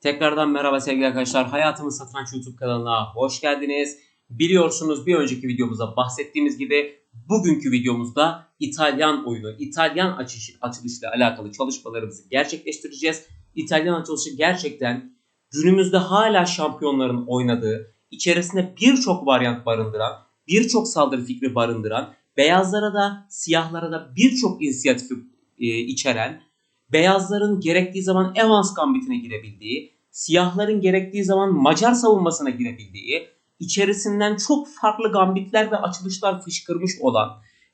Tekrardan merhaba sevgili arkadaşlar. Hayatımız Satranç YouTube kanalına hoş geldiniz. Biliyorsunuz bir önceki videomuzda bahsettiğimiz gibi bugünkü videomuzda İtalyan oyunu, İtalyan açış, açılışla alakalı çalışmalarımızı gerçekleştireceğiz. İtalyan açılışı gerçekten günümüzde hala şampiyonların oynadığı, içerisinde birçok varyant barındıran, birçok saldırı fikri barındıran, beyazlara da siyahlara da birçok inisiyatifi e, içeren, beyazların gerektiği zaman Evans gambitine girebildiği, siyahların gerektiği zaman Macar savunmasına girebildiği, içerisinden çok farklı gambitler ve açılışlar fışkırmış olan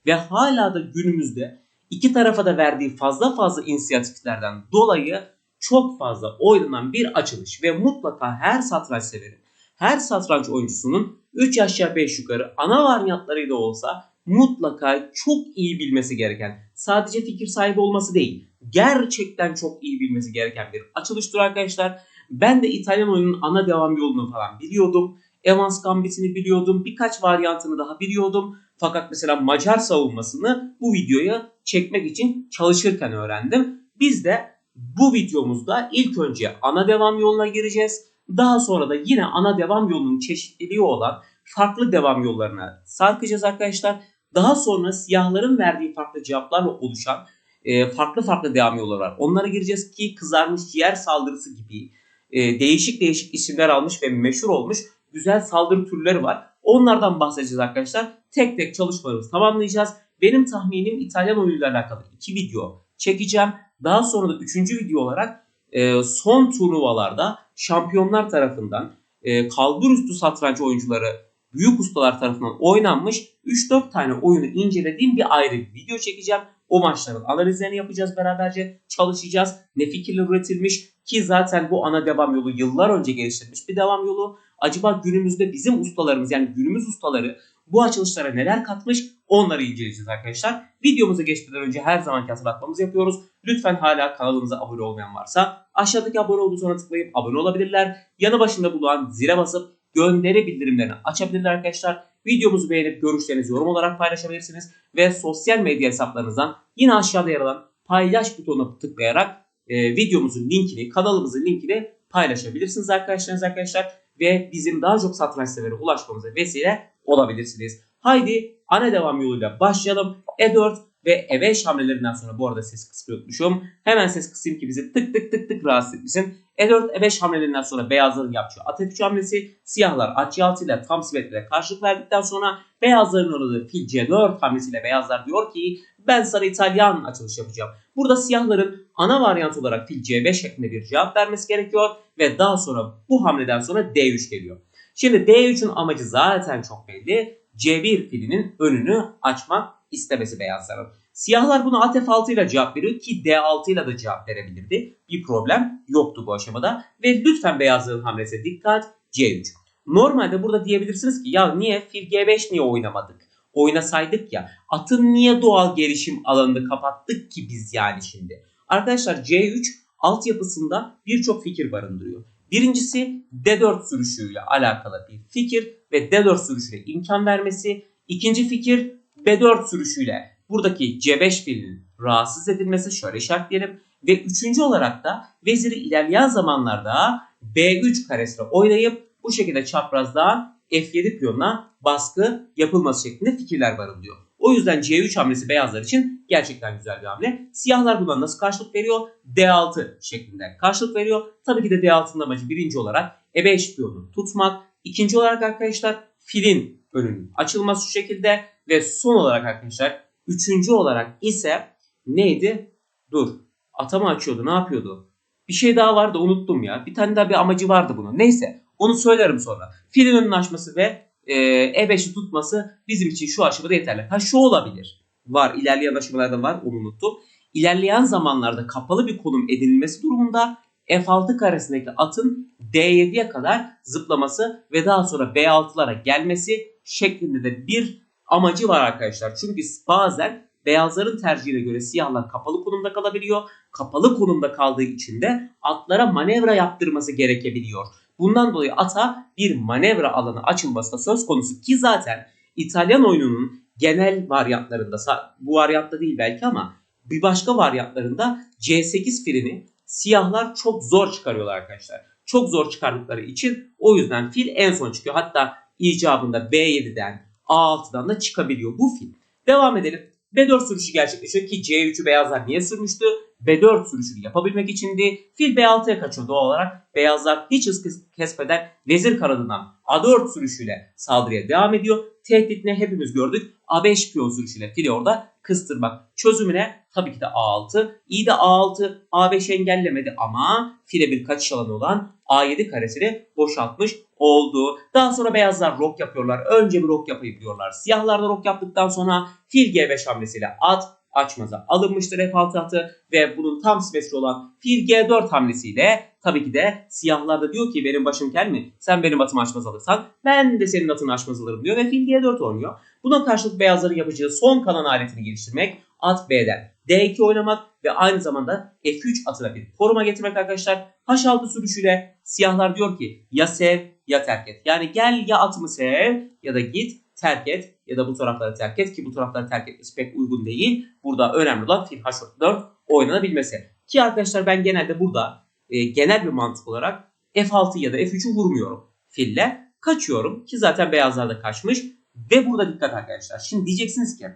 ve hala da günümüzde iki tarafa da verdiği fazla fazla inisiyatiflerden dolayı çok fazla oynanan bir açılış ve mutlaka her satranç severin, her satranç oyuncusunun 3 aşağı 5 yukarı ana varyantlarıyla olsa mutlaka çok iyi bilmesi gereken, sadece fikir sahibi olması değil, gerçekten çok iyi bilmesi gereken bir açılıştır arkadaşlar. Ben de İtalyan oyunun ana devam yolunu falan biliyordum. Evans Gambit'ini biliyordum. Birkaç varyantını daha biliyordum. Fakat mesela Macar savunmasını bu videoya çekmek için çalışırken öğrendim. Biz de bu videomuzda ilk önce ana devam yoluna gireceğiz. Daha sonra da yine ana devam yolunun çeşitliliği olan farklı devam yollarına sarkacağız arkadaşlar. Daha sonra siyahların verdiği farklı cevaplarla oluşan e, farklı farklı devam yolları var. Onlara gireceğiz ki kızarmış ciğer saldırısı gibi e, değişik değişik isimler almış ve meşhur olmuş güzel saldırı türleri var. Onlardan bahsedeceğiz arkadaşlar. Tek tek çalışmalarımızı tamamlayacağız. Benim tahminim İtalyan oyunuyla alakalı iki video çekeceğim. Daha sonra da üçüncü video olarak e, son turnuvalarda şampiyonlar tarafından e, kalbur üstü satranç oyuncuları büyük ustalar tarafından oynanmış 3-4 tane oyunu incelediğim bir ayrı bir video çekeceğim. O maçların analizlerini yapacağız beraberce çalışacağız. Ne fikirler üretilmiş ki zaten bu ana devam yolu yıllar önce geliştirilmiş bir devam yolu. Acaba günümüzde bizim ustalarımız yani günümüz ustaları bu açılışlara neler katmış onları inceleyeceğiz arkadaşlar. Videomuza geçmeden önce her zamanki hatırlatmamızı yapıyoruz. Lütfen hala kanalımıza abone olmayan varsa aşağıdaki abone olduğu butonuna tıklayıp abone olabilirler. Yanı başında bulunan zile basıp gönderi bildirimlerini açabilirler arkadaşlar. Videomuzu beğenip görüşlerinizi yorum olarak paylaşabilirsiniz. Ve sosyal medya hesaplarınızdan yine aşağıda yer alan paylaş butonuna tıklayarak e, videomuzun linkini, kanalımızın linkini paylaşabilirsiniz arkadaşlarınız arkadaşlar. Ve bizim daha çok satranç severi ulaşmamıza vesile olabilirsiniz. Haydi ana devam yoluyla başlayalım. E4 ve E5 hamlelerinden sonra bu arada ses kısmı unutmuşum. Hemen ses kısayım ki bizi tık tık tık tık rahatsız etmesin. E4 E5 hamlelerinden sonra beyazların yapacağı at F3 hamlesi. Siyahlar at C6 ile tam simetriyle karşılık verdikten sonra beyazların oynadığı fil C4 hamlesiyle beyazlar diyor ki ben sana İtalyan açılış yapacağım. Burada siyahların ana varyant olarak fil C5 şeklinde bir cevap vermesi gerekiyor ve daha sonra bu hamleden sonra D3 geliyor. Şimdi D3'ün amacı zaten çok belli. C1 filinin önünü açmak istemesi beyazların. Siyahlar bunu at F6 ile cevap veriyor ki D6 ile de cevap verebilirdi. Bir problem yoktu bu aşamada. Ve lütfen beyazların hamlesine dikkat C3. Normalde burada diyebilirsiniz ki ya niye fil G5 niye oynamadık? Oynasaydık ya atın niye doğal gelişim alanını kapattık ki biz yani şimdi? Arkadaşlar C3 altyapısında birçok fikir barındırıyor. Birincisi D4 sürüşüyle alakalı bir fikir ve D4 sürüşüyle imkan vermesi. İkinci fikir B4 sürüşüyle buradaki C5 filinin rahatsız edilmesi şöyle işaretleyelim. Ve üçüncü olarak da veziri ilerleyen zamanlarda B3 karesine oynayıp bu şekilde çaprazdan F7 piyonuna baskı yapılması şeklinde fikirler barındırıyor. O yüzden C3 hamlesi beyazlar için gerçekten güzel bir hamle. Siyahlar buna nasıl karşılık veriyor? D6 şeklinde karşılık veriyor. Tabii ki de D6'nın amacı birinci olarak E5 piyonu tutmak. İkinci olarak arkadaşlar filin önünün açılması şu şekilde. Ve son olarak arkadaşlar üçüncü olarak ise neydi? Dur atama açıyordu ne yapıyordu? Bir şey daha vardı unuttum ya. Bir tane daha bir amacı vardı bunun. Neyse onu söylerim sonra. Filin önünün açması ve e, E5'i tutması bizim için şu aşamada yeterli. Ha şu olabilir. Var ilerleyen aşamalarda var onu unuttum. İlerleyen zamanlarda kapalı bir konum edinilmesi durumunda F6 karesindeki atın D7'ye kadar zıplaması ve daha sonra B6'lara gelmesi şeklinde de bir amacı var arkadaşlar. Çünkü bazen beyazların tercihine göre siyahlar kapalı konumda kalabiliyor. Kapalı konumda kaldığı için de atlara manevra yaptırması gerekebiliyor. Bundan dolayı ata bir manevra alanı açılması da söz konusu ki zaten İtalyan oyununun genel varyantlarında bu varyantta değil belki ama bir başka varyantlarında C8 filini siyahlar çok zor çıkarıyorlar arkadaşlar. çok zor çıkardıkları için o yüzden fil en son çıkıyor. Hatta icabında B7'den A6'dan da çıkabiliyor bu fil. Devam edelim. B4 sürüşü gerçekleşiyor ki C3'ü beyazlar niye sürmüştü? B4 sürüşünü yapabilmek içindi. Fil B6'ya kaçıyor doğal olarak. Beyazlar hiç hız kes- kesmeden vezir kanadından A4 sürüşüyle saldırıya devam ediyor. Tehdit ne hepimiz gördük. A5 piyon sürüşüyle fili orada kıstırmak. Çözümüne tabii ki de A6. İyi de A6 A5 engellemedi ama file bir kaçış alanı olan A7 karesini boşaltmış oldu. Daha sonra beyazlar rok yapıyorlar. Önce bir rok yapayım diyorlar. Siyahlar da rok yaptıktan sonra fil G5 hamlesiyle at açmaza alınmıştır F6 atı ve bunun tam simetri olan fil G4 hamlesiyle tabii ki de siyahlar da diyor ki benim başım kel mi? Sen benim atımı açmaz alırsan ben de senin atını açmaz alırım diyor ve fil G4 oynuyor. Buna karşılık beyazların yapacağı son kalan aletini geliştirmek at B'den D2 oynamak ve aynı zamanda F3 atına bir koruma getirmek arkadaşlar. H6 sürüşüyle siyahlar diyor ki ya sev ya terk et. Yani gel ya atımı sev ya da git terk et ya da bu tarafları terk et ki bu tarafları terk etmesi pek uygun değil. Burada önemli olan fil H4 oynanabilmesi. Ki arkadaşlar ben genelde burada e, genel bir mantık olarak F6 ya da F3'ü vurmuyorum fille. Kaçıyorum ki zaten beyazlar da kaçmış. Ve burada dikkat arkadaşlar. Şimdi diyeceksiniz ki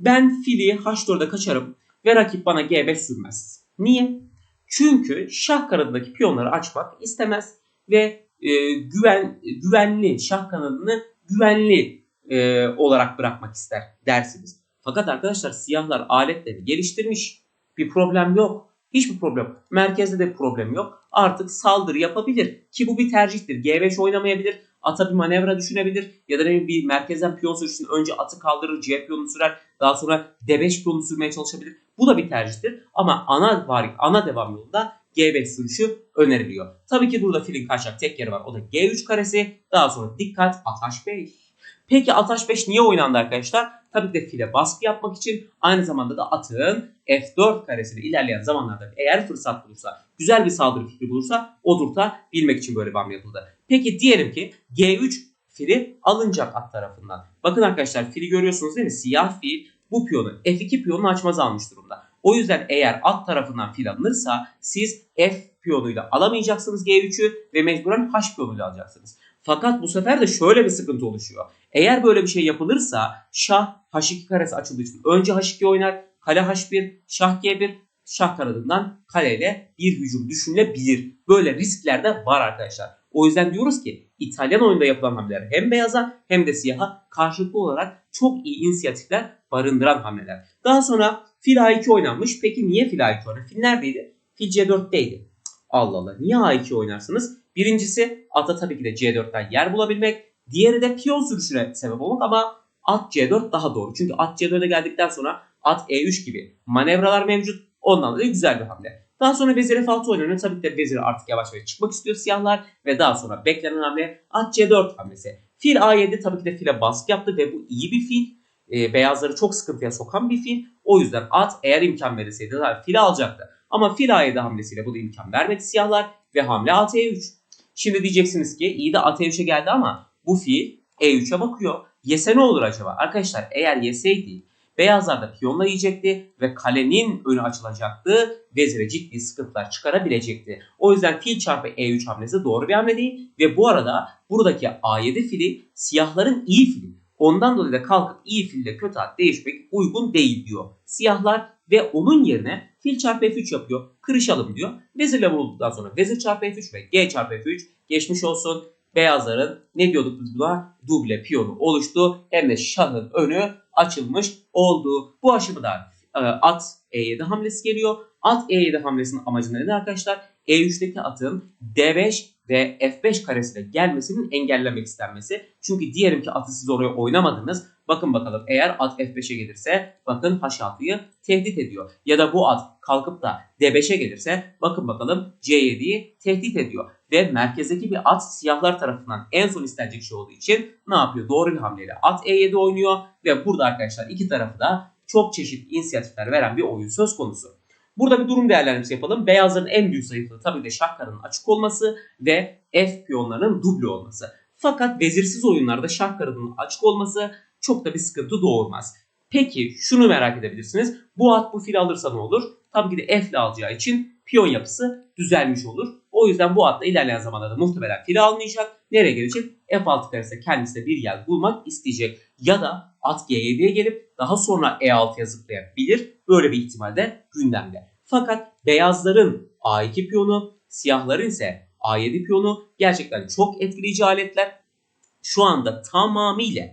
ben fili H4'e kaçarım ve rakip bana G5 sürmez. Niye? Çünkü şah kanadındaki piyonları açmak istemez ve e, güven güvenli şah kanadını güvenli e, olarak bırakmak ister dersiniz. Fakat arkadaşlar siyahlar aletleri geliştirmiş. Bir problem yok. Hiçbir problem. Merkezde de problem yok. Artık saldırı yapabilir. Ki bu bir tercihtir. G5 oynamayabilir. Ata bir manevra düşünebilir. Ya da bir merkezden piyon sürüşsün. Önce atı kaldırır. C piyonunu sürer. Daha sonra D5 piyonunu sürmeye çalışabilir. Bu da bir tercihtir. Ama ana var, ana devam yolunda G5 sürüşü öneriliyor. Tabii ki burada filin kaçacak tek yeri var. O da G3 karesi. Daha sonra dikkat at H5. Peki at H5 niye oynandı arkadaşlar? Tabii ki de file baskı yapmak için aynı zamanda da atın F4 karesini ilerleyen zamanlarda eğer fırsat bulursa, güzel bir saldırı fikri bulursa bilmek için böyle bir hamle yapıldı. Peki diyelim ki G3 fili alınacak at tarafından. Bakın arkadaşlar fili görüyorsunuz değil mi? Siyah fil bu piyonu F2 piyonunu açmaz almış durumda. O yüzden eğer at tarafından fil alınırsa siz F piyonuyla alamayacaksınız G3'ü ve mecburen H piyonuyla alacaksınız. Fakat bu sefer de şöyle bir sıkıntı oluşuyor. Eğer böyle bir şey yapılırsa şah H2 karesi açıldığı için önce H2 oynar, kale H1, şah G1, şah kanadından kaleyle bir hücum düşünülebilir. Böyle riskler de var arkadaşlar. O yüzden diyoruz ki İtalyan oyunda yapılan hamleler hem beyaza hem de siyaha karşılıklı olarak çok iyi inisiyatifler barındıran hamleler. Daha sonra fil A2 oynanmış. Peki niye fil A2 oynanmış? Fil neredeydi? Fil C4'teydi. Allah Allah niye A2 oynarsınız? Birincisi ata tabii ki de C4'ten yer bulabilmek. Diğeri de piyon sürüşüne sebep olmak ama at C4 daha doğru. Çünkü at C4'e geldikten sonra at E3 gibi manevralar mevcut. Ondan dolayı güzel bir hamle. Daha sonra vezir F6 oynanıyor. Tabii ki de vezir artık yavaş yavaş çıkmak istiyor siyahlar. Ve daha sonra beklenen hamle at C4 hamlesi. Fil A7 tabii ki de file baskı yaptı ve bu iyi bir fil. E, beyazları çok sıkıntıya sokan bir fil. O yüzden at eğer imkan verilseydi fili alacaktı. Ama fil A7 hamlesiyle bu da imkan vermedi siyahlar ve hamle at E3. Şimdi diyeceksiniz ki iyi de at E3'e geldi ama bu fil E3'e bakıyor. Yese ne olur acaba? Arkadaşlar eğer yeseydi beyazlar da piyonla yiyecekti ve kalenin önü açılacaktı. Vezire ciddi sıkıntılar çıkarabilecekti. O yüzden fil çarpı E3 hamlesi doğru bir hamle değil. Ve bu arada buradaki A7 fili siyahların iyi fili. Ondan dolayı da kalkıp iyi fille kötü at değişmek uygun değil diyor. Siyahlar ve onun yerine fil çarpı F3 yapıyor. Kırışalım diyor. Vezirle vurulduktan sonra vezir çarpı F3 ve G çarpı F3 geçmiş olsun. Beyazların ne diyorduk biz buna? Duble piyonu oluştu. Hem de şahın önü açılmış oldu. Bu aşamada e, at E7 hamlesi geliyor. At E7 hamlesinin amacı nedir arkadaşlar? E3'teki atın D5 ve F5 karesiyle gelmesinin engellemek istenmesi. Çünkü diyelim ki atı siz oraya oynamadınız. Bakın bakalım eğer at F5'e gelirse bakın H6'yı tehdit ediyor. Ya da bu at kalkıp da D5'e gelirse bakın bakalım C7'yi tehdit ediyor. Ve merkezdeki bir at siyahlar tarafından en son istenecek şey olduğu için ne yapıyor? Doğru bir hamleyle at E7 oynuyor ve burada arkadaşlar iki tarafı da çok çeşitli inisiyatifler veren bir oyun söz konusu. Burada bir durum değerlendirmesi yapalım. Beyazların en büyük zayıflığı tabii de şah karının açık olması ve F piyonlarının duble olması. Fakat vezirsiz oyunlarda şah açık olması çok da bir sıkıntı doğurmaz. Peki şunu merak edebilirsiniz. Bu at bu fil alırsa ne olur? Tabii ki de F ile alacağı için piyon yapısı düzelmiş olur. O yüzden bu at da ilerleyen zamanlarda muhtemelen fili almayacak. Nereye gelecek? F6 karesi kendisine bir yer bulmak isteyecek. Ya da at G7'ye gelip daha sonra E6'ya zıplayabilir. Böyle bir ihtimal de gündemde. Fakat beyazların A2 piyonu, siyahların ise A7 piyonu gerçekten çok etkileyici aletler. Şu anda tamamıyla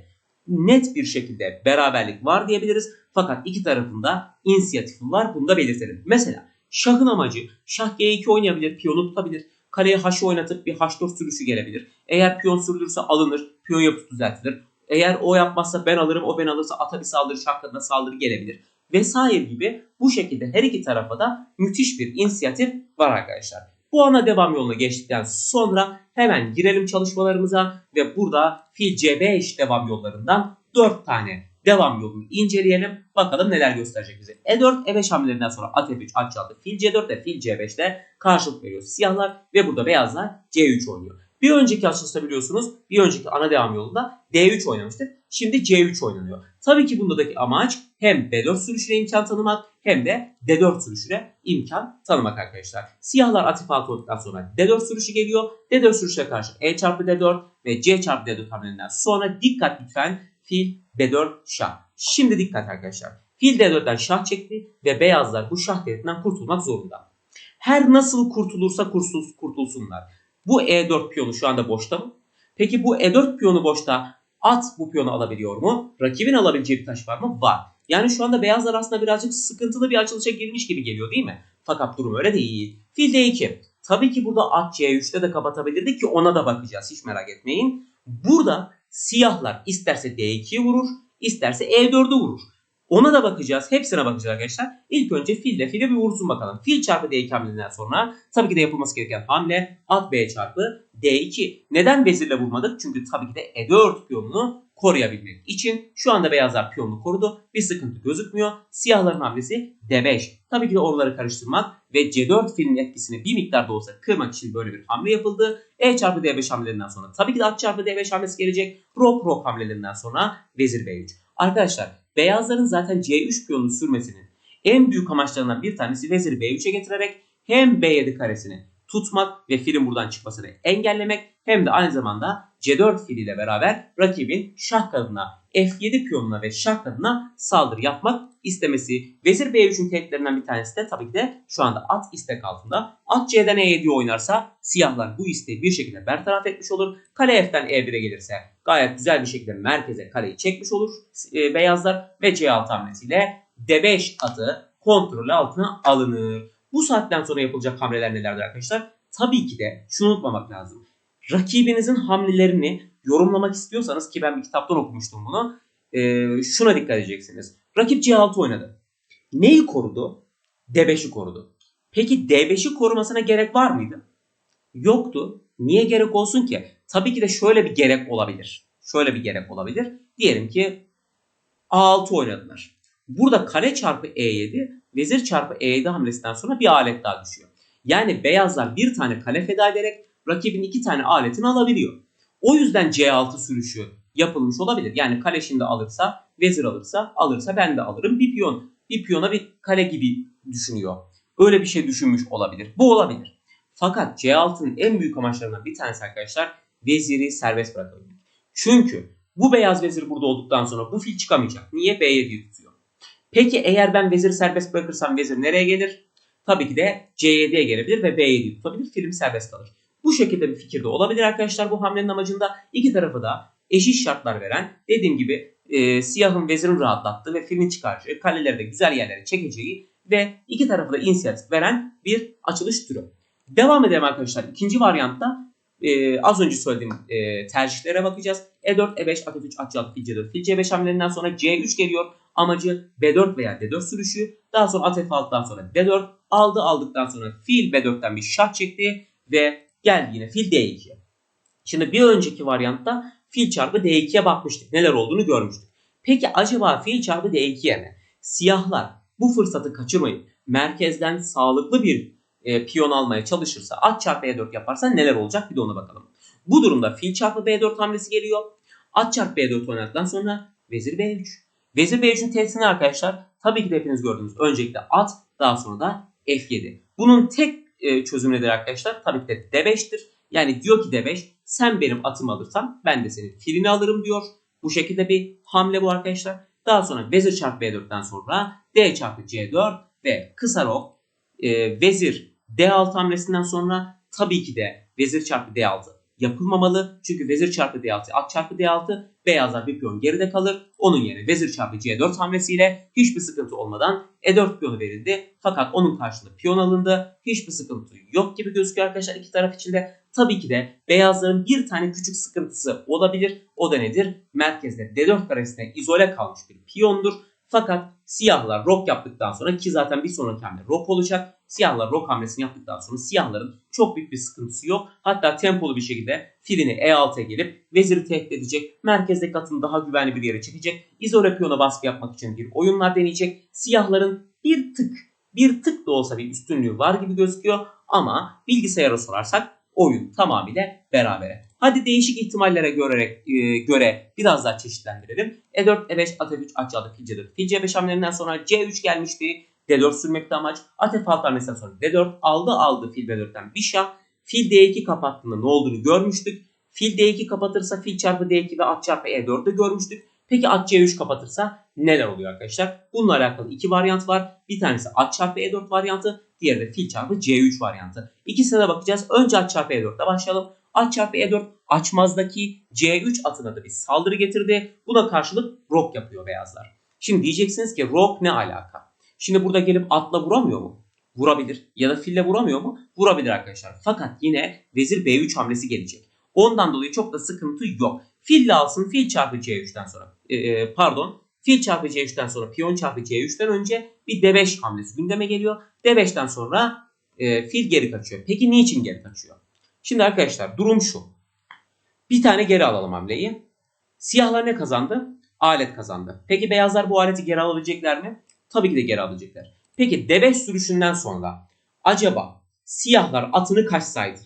net bir şekilde beraberlik var diyebiliriz. Fakat iki tarafında inisiyatifi var. Bunu da belirtelim. Mesela şahın amacı şah G2 oynayabilir, piyonu tutabilir. Kaleye H oynatıp bir H4 sürüşü gelebilir. Eğer piyon sürülürse alınır, piyon yapısı düzeltilir. Eğer o yapmazsa ben alırım, o ben alırsa ata bir saldırı, şah saldırı gelebilir. Vesaire gibi bu şekilde her iki tarafa da müthiş bir inisiyatif var arkadaşlar. Bu ana devam yoluna geçtikten sonra hemen girelim çalışmalarımıza ve burada fil C5 devam yollarından 4 tane devam yolunu inceleyelim. Bakalım neler gösterecek bize. E4, E5 hamlelerinden sonra at F3 at çaldı. Fil C4 ve fil C5'te karşılık veriyor siyahlar ve burada beyazlar C3 oynuyor. Bir önceki açılışta biliyorsunuz bir önceki ana devam yolunda D3 oynamıştık. Şimdi C3 oynanıyor. Tabii ki bundaki amaç hem B4 sürüşüne imkan tanımak hem de D4 sürüşüne imkan tanımak arkadaşlar. Siyahlar atif altı sonra D4 sürüşü geliyor. D4 sürüşüne karşı E çarpı D4 ve C çarpı D4 hamlelerinden sonra dikkat lütfen fil D4 şah. Şimdi dikkat arkadaşlar. Fil D4'ten şah çekti ve beyazlar bu şah devletinden kurtulmak zorunda. Her nasıl kurtulursa kurtulsunlar. Bu E4 piyonu şu anda boşta mı? Peki bu E4 piyonu boşta at bu piyonu alabiliyor mu? Rakibin alabileceği bir taş var mı? Var. Yani şu anda beyazlar aslında birazcık sıkıntılı bir açılışa girmiş gibi geliyor değil mi? Fakat durum öyle değil. Fil D2. Tabii ki burada at C3'te de kapatabilirdi ki ona da bakacağız hiç merak etmeyin. Burada siyahlar isterse D2'yi vurur, isterse E4'ü vurur. Ona da bakacağız. Hepsine bakacağız arkadaşlar. İlk önce fille file bir vursun bakalım. Fil çarpı D2 hamlesinden sonra tabii ki de yapılması gereken hamle at B çarpı D2. Neden vezirle vurmadık? Çünkü tabii ki de E4 piyonunu koruyabilmek için şu anda beyazlar piyonunu korudu. Bir sıkıntı gözükmüyor. Siyahların hamlesi D5. Tabii ki de oraları karıştırmak ve C4 filin etkisini bir miktar da olsa kırmak için böyle bir hamle yapıldı. E çarpı D5 hamlelerinden sonra tabii ki de at çarpı D5 hamlesi gelecek. Rok rok hamlelerinden sonra vezir B3. Arkadaşlar beyazların zaten C3 piyonunu sürmesinin en büyük amaçlarından bir tanesi veziri B3'e getirerek hem B7 karesini tutmak ve filin buradan çıkmasını engellemek hem de aynı zamanda C4 filiyle beraber rakibin şah kadına F7 piyonuna ve şah kadına saldırı yapmak istemesi. Vezir B3'ün tehditlerinden bir tanesi de tabii ki de şu anda at istek altında. At C'den E7'ye oynarsa siyahlar bu isteği bir şekilde bertaraf etmiş olur. Kale F'den E1'e gelirse gayet güzel bir şekilde merkeze kaleyi çekmiş olur e, beyazlar ve C6 hamlesiyle D5 atı kontrolü altına alınır. Bu saatten sonra yapılacak hamleler nelerdir arkadaşlar? Tabii ki de şunu unutmamak lazım. Rakibinizin hamlelerini yorumlamak istiyorsanız ki ben bir kitaptan okumuştum bunu. E, şuna dikkat edeceksiniz. Rakip C6 oynadı. Neyi korudu? D5'i korudu. Peki D5'i korumasına gerek var mıydı? Yoktu. Niye gerek olsun ki? Tabii ki de şöyle bir gerek olabilir. Şöyle bir gerek olabilir. Diyelim ki A6 oynadılar. Burada kale çarpı E7, vezir çarpı E7 hamlesinden sonra bir alet daha düşüyor. Yani beyazlar bir tane kale feda ederek rakibin iki tane aletini alabiliyor. O yüzden C6 sürüşü yapılmış olabilir. Yani kale şimdi alırsa, vezir alırsa, alırsa ben de alırım. Bir piyon, bir piyona bir kale gibi düşünüyor. Öyle bir şey düşünmüş olabilir. Bu olabilir. Fakat C6'nın en büyük amaçlarından bir tanesi arkadaşlar veziri serbest bırakabilmek. Çünkü bu beyaz vezir burada olduktan sonra bu fil çıkamayacak. Niye? B7'yi tutuyor. Peki eğer ben veziri serbest bırakırsam vezir nereye gelir? Tabii ki de C7'ye gelebilir ve B7'yi tutabilir. Film serbest kalır. Bu şekilde bir fikir de olabilir arkadaşlar bu hamlenin amacında. iki tarafı da eşit şartlar veren dediğim gibi e, siyahın vezirin rahatlattığı ve filin çıkaracağı kaleleri de güzel yerlere çekeceği ve iki tarafı da inisiyatif veren bir açılış türü. Devam edelim arkadaşlar. İkinci varyantta e, az önce söylediğim e, tercihlere bakacağız. E4, E5, at 3 at C6, fil C4, fil C5 hamlelerinden sonra C3 geliyor. Amacı B4 veya D4 sürüşü. Daha sonra at F6'dan sonra D4 aldı. Aldıktan sonra fil B4'ten bir şah çekti ve geldi yine fil D2'ye. Şimdi bir önceki varyantta fil çarpı D2'ye bakmıştık. Neler olduğunu görmüştük. Peki acaba fil çarpı D2'ye mi? Siyahlar bu fırsatı kaçırmayıp merkezden sağlıklı bir e, piyon almaya çalışırsa at çarpı E4 yaparsa neler olacak bir de ona bakalım. Bu durumda fil çarpı B4 hamlesi geliyor. At çarpı B4 oynadıktan sonra vezir B3. Vezir B3'ün tehditini arkadaşlar tabii ki de hepiniz gördünüz. Öncelikle at daha sonra da F7. Bunun tek e, çözüm nedir arkadaşlar? Tabii ki de D5'tir. Yani diyor ki D5 sen benim atımı alırsan ben de senin filini alırım diyor. Bu şekilde bir hamle bu arkadaşlar. Daha sonra vezir çarpı B4'ten sonra D çarpı C4 ve kısa rok e, vezir D6 hamlesinden sonra tabii ki de vezir çarpı D6 yapılmamalı. Çünkü vezir çarpı D6 at çarpı D6 beyazlar bir piyon geride kalır. Onun yerine vezir çarpı C4 hamlesiyle hiçbir sıkıntı olmadan E4 piyonu verildi. Fakat onun karşılığı piyon alındı. Hiçbir sıkıntı yok gibi gözüküyor arkadaşlar iki taraf içinde. Tabii ki de beyazların bir tane küçük sıkıntısı olabilir. O da nedir? Merkezde D4 karesine izole kalmış bir piyondur. Fakat siyahlar rok yaptıktan sonra ki zaten bir sonraki hamle rok olacak. Siyahlar rok hamlesini yaptıktan sonra siyahların çok büyük bir sıkıntısı yok. Hatta tempolu bir şekilde filini E6'ya gelip veziri tehdit edecek. Merkezdeki atını daha güvenli bir yere çekecek. İzole baskı yapmak için bir oyunlar deneyecek. Siyahların bir tık bir tık da olsa bir üstünlüğü var gibi gözüküyor. Ama bilgisayara sorarsak oyun tamamıyla berabere. Hadi değişik ihtimallere göre, e, göre biraz daha çeşitlendirelim. E4, E5, At3, At çaldı, Fil C4. Fil C5 hamlelerinden sonra C3 gelmişti. D4 sürmekte amaç. At F6 hamlesinden sonra D4 aldı aldı fil B4'ten bir şah. Fil D2 kapattığında ne olduğunu görmüştük. Fil D2 kapatırsa fil çarpı D2 ve at çarpı E4'ü görmüştük. Peki at C3 kapatırsa neler oluyor arkadaşlar? Bununla alakalı iki varyant var. Bir tanesi at çarpı E4 varyantı. Diğeri de fil çarpı C3 varyantı. İkisine de bakacağız. Önce at çarpı E4'te başlayalım. At çarpı E4 açmazdaki C3 atına da bir saldırı getirdi. Buna karşılık rok yapıyor beyazlar. Şimdi diyeceksiniz ki rok ne alaka? Şimdi burada gelip atla vuramıyor mu? Vurabilir. Ya da fille vuramıyor mu? Vurabilir arkadaşlar. Fakat yine vezir B3 hamlesi gelecek. Ondan dolayı çok da sıkıntı yok. Fille alsın fil çarpı C3'ten sonra. Ee, pardon. Fil çarpı C3'ten sonra piyon çarpı C3'ten önce bir D5 hamlesi gündeme geliyor. D5'ten sonra e, fil geri kaçıyor. Peki niçin geri kaçıyor? Şimdi arkadaşlar durum şu. Bir tane geri alalım hamleyi. Siyahlar ne kazandı? Alet kazandı. Peki beyazlar bu aleti geri alabilecekler mi? Tabii ki de geri alacaklar. Peki D5 sürüşünden sonra acaba siyahlar atını kaçsaydı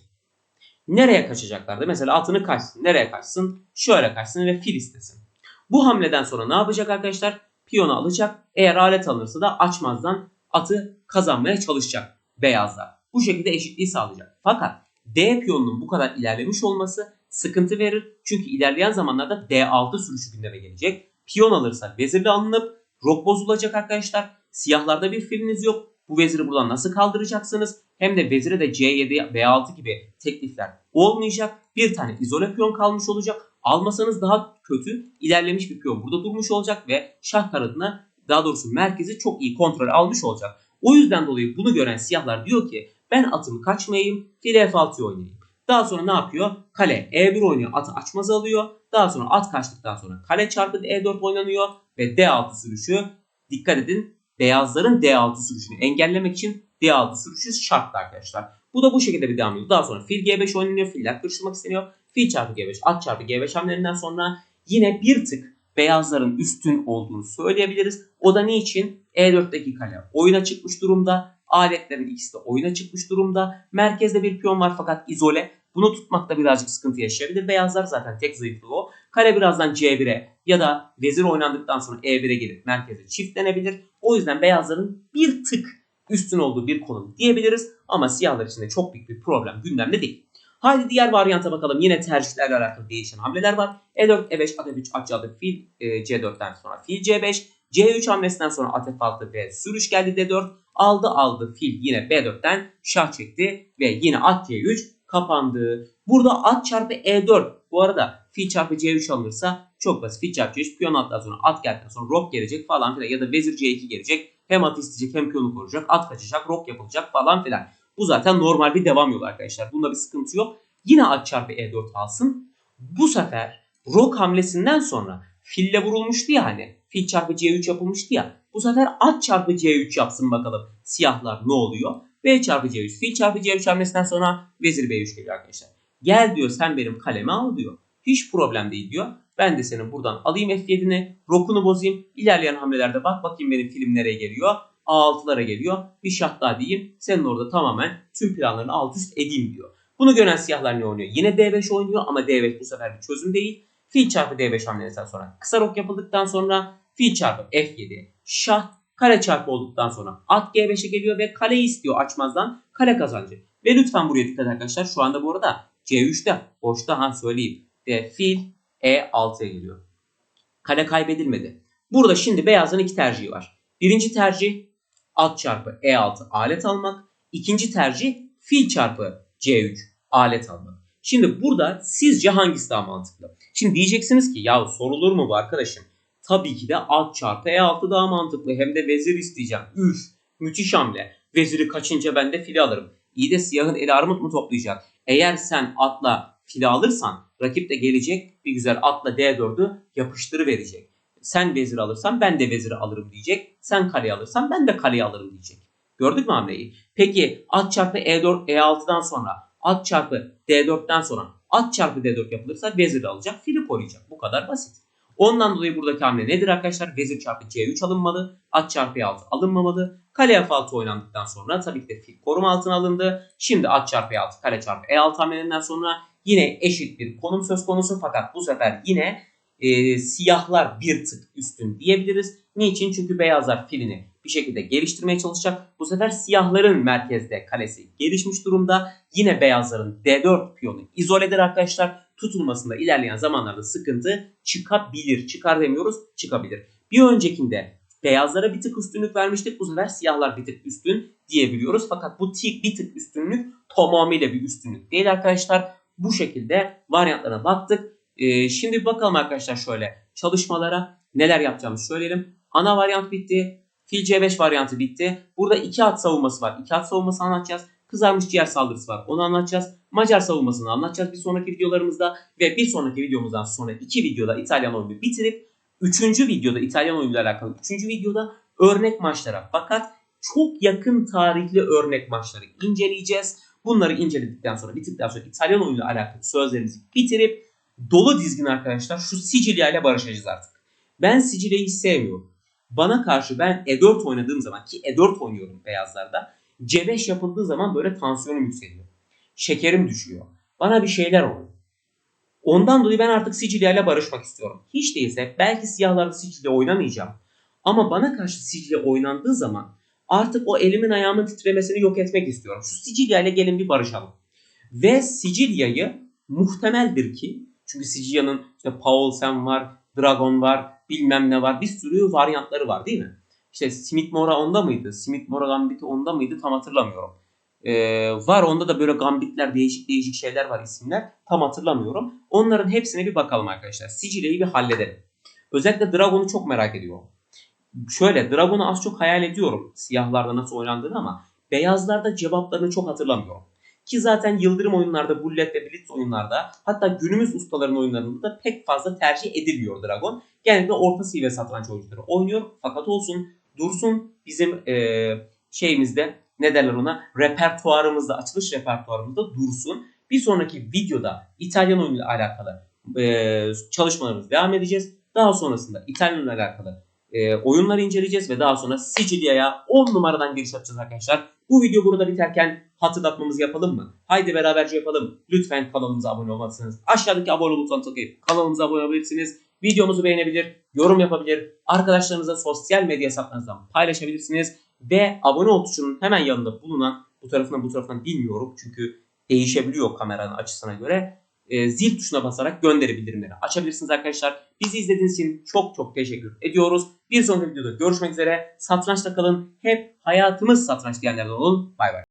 nereye kaçacaklardı? Mesela atını kaçsın. Nereye kaçsın? Şöyle kaçsın ve fil istesin. Bu hamleden sonra ne yapacak arkadaşlar? Piyonu alacak. Eğer alet alırsa da açmazdan atı kazanmaya çalışacak beyazlar. Bu şekilde eşitliği sağlayacak. Fakat D piyonunun bu kadar ilerlemiş olması sıkıntı verir. Çünkü ilerleyen zamanlarda D6 sürüşü gündeme gelecek. Piyon alırsa vezirle alınıp rok bozulacak arkadaşlar. Siyahlarda bir filiniz yok. Bu veziri buradan nasıl kaldıracaksınız? Hem de vezire de C7, B6 gibi teklifler olmayacak. Bir tane izole piyon kalmış olacak. Almasanız daha kötü ilerlemiş bir piyon burada durmuş olacak ve şah kanadına daha doğrusu merkezi çok iyi kontrol almış olacak. O yüzden dolayı bunu gören siyahlar diyor ki ben atımı kaçmayayım, fil F6'yı oynayayım. Daha sonra ne yapıyor? Kale E1 oynuyor, atı açmazı alıyor. Daha sonra at kaçtıktan sonra kale çarpı E4 oynanıyor ve D6 sürüşü. Dikkat edin beyazların D6 sürüşünü engellemek için D6 sürüşü şarttı arkadaşlar. Bu da bu şekilde bir devam ediyor. Daha sonra fil G5 oynanıyor. Filler kırıştırmak isteniyor. Fil çarpı G5, at çarpı G5 hamlelerinden sonra yine bir tık beyazların üstün olduğunu söyleyebiliriz. O da niçin? E4'teki kale oyuna çıkmış durumda. Aletlerin ikisi de oyuna çıkmış durumda. Merkezde bir piyon var fakat izole. Bunu tutmakta birazcık sıkıntı yaşayabilir. Beyazlar zaten tek zayıflığı o. Kale birazdan C1'e ya da vezir oynandıktan sonra E1'e gelip merkeze çiftlenebilir. O yüzden beyazların bir tık üstün olduğu bir konum diyebiliriz. Ama siyahlar için de çok büyük bir problem gündemde değil. Haydi diğer varyanta bakalım. Yine tercihlerle alakalı değişen hamleler var. E4, E5, At3, At C6, fil e, C4'ten sonra fil C5, C3 hamlesinden sonra At F6 ve sürüş geldi D4. Aldı aldı fil yine B4'ten şah çekti ve yine At C3 kapandı. Burada at çarpı E4. Bu arada fil çarpı C3 alınırsa çok basit. Fil çarpı C3 piyon attıktan sonra at geldikten sonra rok gelecek falan filan ya da vezir C2 gelecek. Hem at isteyecek hem piyonu koruyacak. At kaçacak, rok yapılacak falan filan. Bu zaten normal bir devam yolu arkadaşlar. Bunda bir sıkıntı yok. Yine at çarpı E4 alsın. Bu sefer rok hamlesinden sonra fille vurulmuştu ya hani. Fil çarpı C3 yapılmıştı ya. Bu sefer at çarpı C3 yapsın bakalım. Siyahlar ne oluyor? B çarpı C3. Fil çarpı C3 hamlesinden sonra vezir B3 geliyor arkadaşlar. Gel diyor sen benim kalemi al diyor. Hiç problem değil diyor. Ben de senin buradan alayım F7'ni. Rokunu bozayım. İlerleyen hamlelerde bak bakayım benim film nereye geliyor. A6'lara geliyor. Bir şah daha diyeyim. Senin orada tamamen tüm planlarını alt üst edeyim diyor. Bunu gören siyahlar ne oynuyor? Yine D5 oynuyor ama D5 bu sefer bir çözüm değil. Fil çarpı D5 hamlesinden sonra kısa rok yapıldıktan sonra fil çarpı F7 şah kare çarpı olduktan sonra at G5'e geliyor ve kaleyi istiyor açmazdan kale kazancı. Ve lütfen buraya dikkat arkadaşlar. Şu anda bu arada C3'te boşta ha söyleyeyim. Ve fil E6'ya geliyor. Kale kaybedilmedi. Burada şimdi beyazın iki tercihi var. Birinci tercih at çarpı E6 alet almak. İkinci tercih fil çarpı C3 alet almak. Şimdi burada sizce hangisi daha mantıklı? Şimdi diyeceksiniz ki ya sorulur mu bu arkadaşım? Tabii ki de at çarpı E6 daha mantıklı. Hem de vezir isteyeceğim. Üf müthiş hamle. Veziri kaçınca ben de fili alırım. İyi de siyahın eli armut mu toplayacak? Eğer sen atla fili alırsan rakip de gelecek bir güzel atla D4'ü yapıştırı verecek. Sen vezir alırsan ben de veziri alırım diyecek. Sen kaleyi alırsan ben de kaleyi alırım diyecek. Gördük mü hamleyi? Peki at çarpı E4 E6'dan sonra at çarpı D4'ten sonra at çarpı D4 yapılırsa vezir alacak fili koruyacak. Bu kadar basit. Ondan dolayı buradaki hamle nedir arkadaşlar? Vezir çarpı C3 alınmalı. At çarpı E6 alınmamalı. Kale F6 oynandıktan sonra tabii ki de fil koruma altına alındı. Şimdi at çarpı E6 kale çarpı E6 hamlelerinden sonra yine eşit bir konum söz konusu fakat bu sefer yine e, siyahlar bir tık üstün diyebiliriz. Niçin? Çünkü beyazlar filini bir şekilde geliştirmeye çalışacak. Bu sefer siyahların merkezde kalesi gelişmiş durumda. Yine beyazların D4 piyonu izoledir arkadaşlar. Tutulmasında ilerleyen zamanlarda sıkıntı çıkabilir. Çıkar demiyoruz, çıkabilir. Bir öncekinde beyazlara bir tık üstünlük vermiştik. Bu sefer siyahlar bir tık üstün diyebiliyoruz. Fakat bu tik bir tık üstünlük tamamıyla bir üstünlük değil arkadaşlar. Bu şekilde varyantlarına baktık. Ee, şimdi bakalım arkadaşlar şöyle çalışmalara neler yapacağımızı söyleyelim. Ana varyant bitti. Fil C5 varyantı bitti. Burada iki at savunması var. İki at savunması anlatacağız. Kızarmış ciğer saldırısı var. Onu anlatacağız. Macar savunmasını anlatacağız bir sonraki videolarımızda. Ve bir sonraki videomuzdan sonra iki videoda İtalyan oyunu bitirip üçüncü videoda İtalyan oyunuyla alakalı üçüncü videoda örnek maçlara fakat çok yakın tarihli örnek maçları inceleyeceğiz. Bunları inceledikten sonra bittikten sonra İtalyan oyunuyla alakalı sözlerimizi bitirip dolu dizgin arkadaşlar şu Sicilya ile barışacağız artık. Ben Sicilya'yı sevmiyorum. Bana karşı ben E4 oynadığım zaman ki E4 oynuyorum beyazlarda. C5 yapıldığı zaman böyle tansiyonum yükseliyor. Şekerim düşüyor. Bana bir şeyler oluyor. Ondan dolayı ben artık Sicilya ile barışmak istiyorum. Hiç değilse belki siyahlarda Sicilya oynamayacağım. Ama bana karşı Sicilya oynandığı zaman artık o elimin ayağımın titremesini yok etmek istiyorum. Şu Sicilya ile gelin bir barışalım. Ve Sicilya'yı muhtemeldir ki çünkü Sicilya'nın işte Paulsen var, Dragon var, bilmem ne var. Bir sürü varyantları var değil mi? İşte Smith Mora onda mıydı? Smith Mora Gambit'i onda mıydı? Tam hatırlamıyorum. Ee, var onda da böyle gambitler değişik değişik şeyler var isimler. Tam hatırlamıyorum. Onların hepsine bir bakalım arkadaşlar. Sicilya'yı bir halledelim. Özellikle Dragon'u çok merak ediyorum. Şöyle Dragon'u az çok hayal ediyorum. Siyahlarda nasıl oynandığını ama beyazlarda cevaplarını çok hatırlamıyorum. Ki zaten Yıldırım oyunlarda, Bullet ve Blitz oyunlarda hatta günümüz ustaların oyunlarında da pek fazla tercih edilmiyor Dragon. Genelde orta seviye satranç oyuncuları oynuyor. Fakat olsun dursun bizim e, şeyimizde ne derler ona repertuarımızda açılış repertuarımızda dursun. Bir sonraki videoda İtalyan oyunuyla alakalı e, çalışmalarımız devam edeceğiz. Daha sonrasında İtalyanla alakalı e, oyunları inceleyeceğiz ve daha sonra Sicilya'ya 10 numaradan giriş yapacağız arkadaşlar. Bu video burada biterken hatırlatmamızı yapalım mı? Haydi beraberce yapalım. Lütfen kanalımıza abone olmalısınız. Aşağıdaki abone butonuna tıklayıp kanalımıza abone olabilirsiniz. Videomuzu beğenebilir, yorum yapabilir, arkadaşlarınıza sosyal medya hesaplarınızdan paylaşabilirsiniz. Ve abone ol tuşunun hemen yanında bulunan bu tarafından bu tarafından bilmiyorum çünkü değişebiliyor kameranın açısına göre. E, zil tuşuna basarak gönderi bildirimleri açabilirsiniz arkadaşlar. Bizi izlediğiniz için çok çok teşekkür ediyoruz. Bir sonraki videoda görüşmek üzere. Satrançta kalın. Hep hayatımız satranç diyenlerden olun. Bay bay.